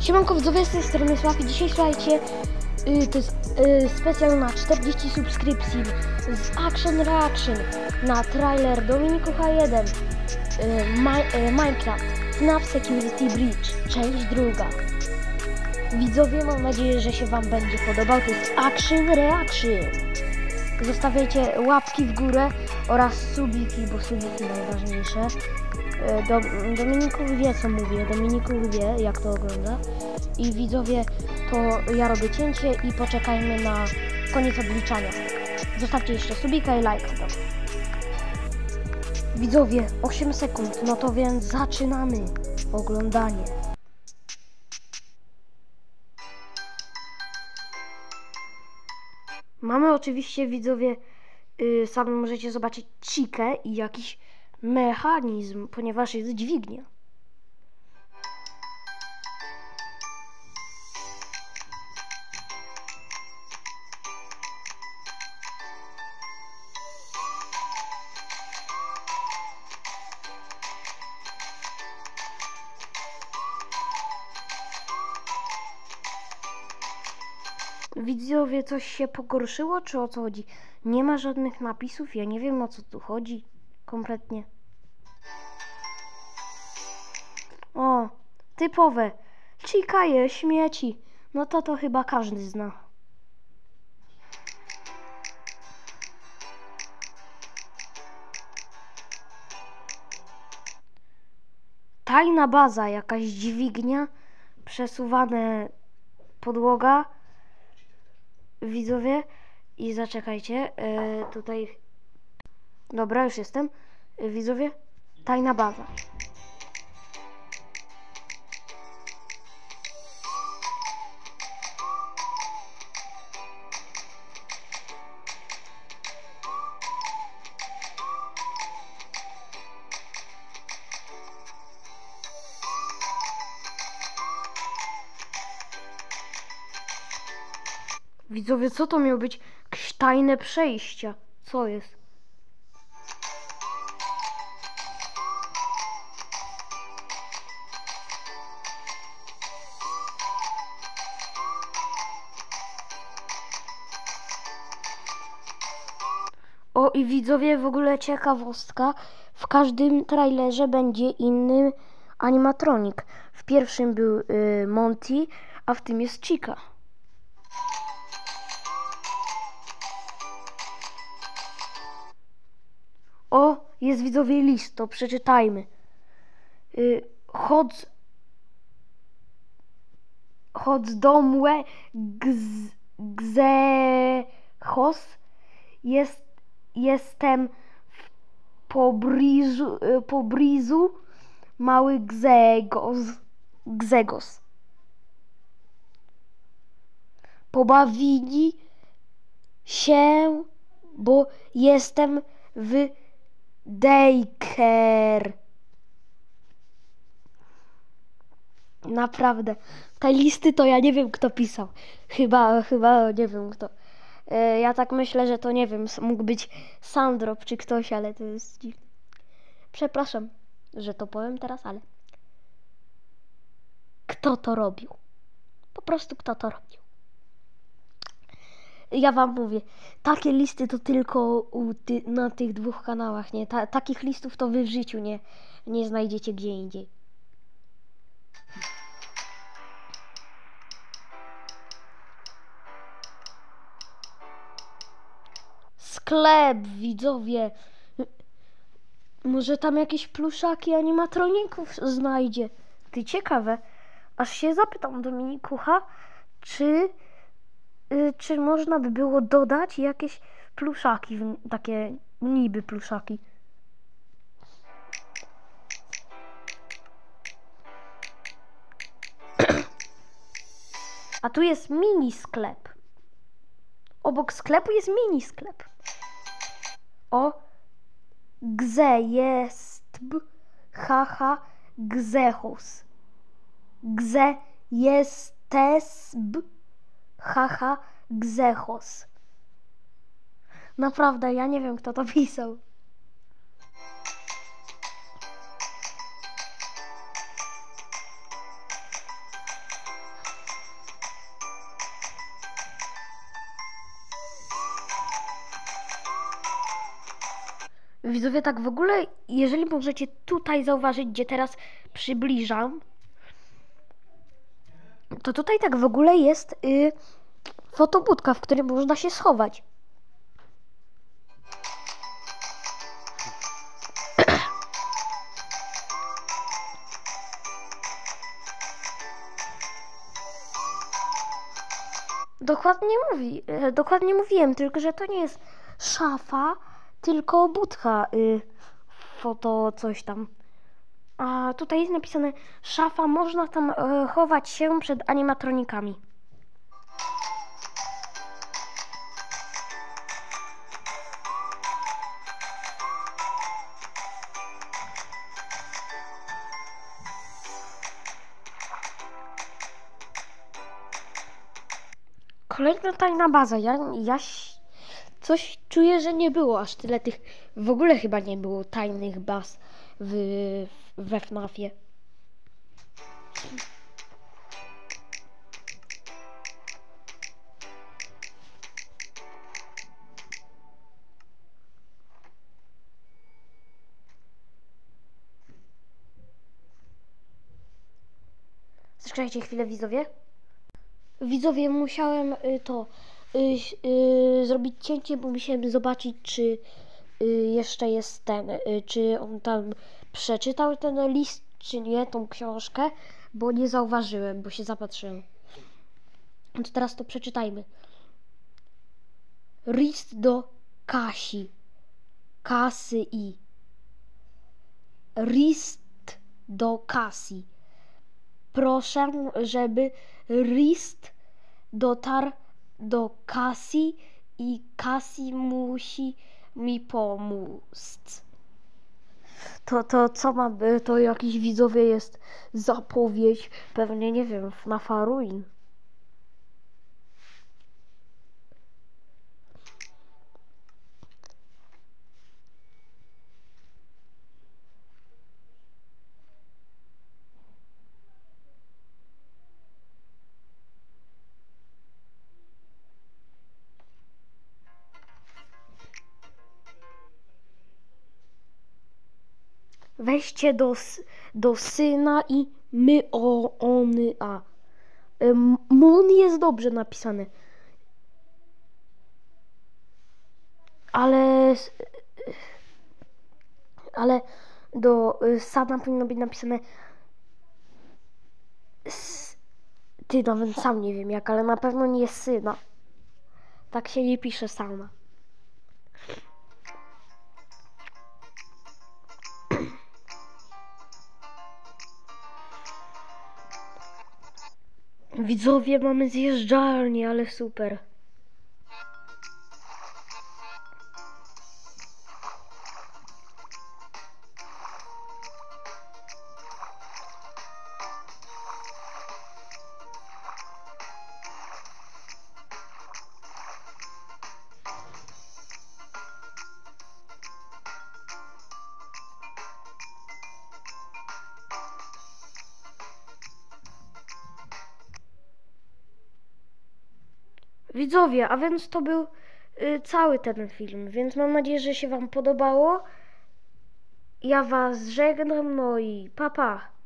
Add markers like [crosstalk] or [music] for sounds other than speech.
Siemanko widzowie, z tej strony Sław i dzisiaj słuchajcie, y, to jest y, specjal na 40 subskrypcji z Action Reaction na trailer Dominiku H1 y, Mi- y, Minecraft FNAF Security Breach, część druga. Widzowie, mam nadzieję, że się Wam będzie podobał, to jest Action Reaction. Zostawiajcie łapki w górę oraz subiki, bo subiki najważniejsze. E, Do, Dominiku wie co mówię, Dominiku wie jak to ogląda i widzowie to ja robię cięcie i poczekajmy na koniec odliczania. Zostawcie jeszcze subika i lajka. Dobra. Widzowie, 8 sekund, no to więc zaczynamy oglądanie. Mamy oczywiście widzowie, yy, sami możecie zobaczyć cikę i jakiś mechanizm, ponieważ jest dźwignia. Widzowie, coś się pogorszyło, czy o co chodzi? Nie ma żadnych napisów, ja nie wiem o co tu chodzi. Kompletnie. O, typowe. Cikaje, śmieci. No to to chyba każdy zna. Tajna baza, jakaś dźwignia, przesuwane podłoga, widzowie. I zaczekajcie, e, tutaj. Dobra, już jestem. E, widzowie, tajna baza. Widzowie, co to miało być? Jakieś tajne przejścia. Co jest? O i widzowie, w ogóle ciekawostka. W każdym trailerze będzie inny animatronik. W pierwszym był y, Monty, a w tym jest Chica. Jest widzowie list, to przeczytajmy. Y, Chodź. Chodź gz, gzechos. Jest, jestem w pobliżu, y, pobliżu mały gzegos. Gzegos. Pobawili się, bo jestem w daycare. Naprawdę. Te listy to ja nie wiem kto pisał. Chyba, chyba nie wiem kto. E, Ja tak myślę, że to nie wiem, mógł być Sandrop czy ktoś, ale to jest dziwne. Przepraszam, że to powiem teraz, ale kto to robił? Po prostu kto to robił? Ja wam mówię, takie listy to tylko ty, na tych dwóch kanałach, nie? Ta, takich listów to wy w życiu nie, nie znajdziecie gdzie indziej. Sklep, widzowie. Może tam jakieś pluszaki animatroników znajdzie. Ty ciekawe. Aż się zapytam Dominikucha, czy czy można by było dodać jakieś pluszaki, takie niby pluszaki. A tu jest mini sklep. Obok sklepu jest mini sklep. O, gze jest b, haha, gzechos. Gze jestes b, Haha Gzechos. Naprawdę, ja nie wiem, kto to pisał. Widzowie, tak w ogóle, jeżeli możecie tutaj zauważyć, gdzie teraz przybliżam, to tutaj tak w ogóle jest y, fotobudka, w której można się schować. [clears throat] Dokładnie mówi, e, dokładnie mówiłem, tylko że to nie jest szafa, tylko budka, y, foto coś tam. A tutaj jest napisane szafa, można tam e, chować się przed animatronikami. Kolejna tajna baza. Ja, ja coś czuję, że nie było aż tyle tych. W ogóle chyba nie było tajnych baz w, we FNAFie. Zaczekajcie chwilę, widzowie. Widzowie, musiałem y, to y, y, zrobić cięcie, bo musiałem zobaczyć, czy jeszcze jest ten, y, czy on tam przeczytał ten list, czy nie, tą książkę, bo nie zauważyłem, bo się zapatrzyłem. No to teraz to przeczytajmy. List do Kasi. Kasy i. List do Kasi. Proszę, żeby list dotarł do Kasi i Kasi musi mi pomóc. To, to co ma by, to jakiś widzowie jest zapowiedź, pewnie nie wiem, na Faruin. Weźcie do, do syna i my o ony a. Mun jest dobrze napisane. Ale. Ale do y, sana powinno być napisane. S, ty nawet sam nie wiem jak, ale na pewno nie syna. Tak się nie pisze sama. Widzowie, mamy zjeżdżalnię, ale super. Widzowie, a więc to był y, cały ten film, więc mam nadzieję, że się Wam podobało. Ja Was żegnam, no i papa. Pa.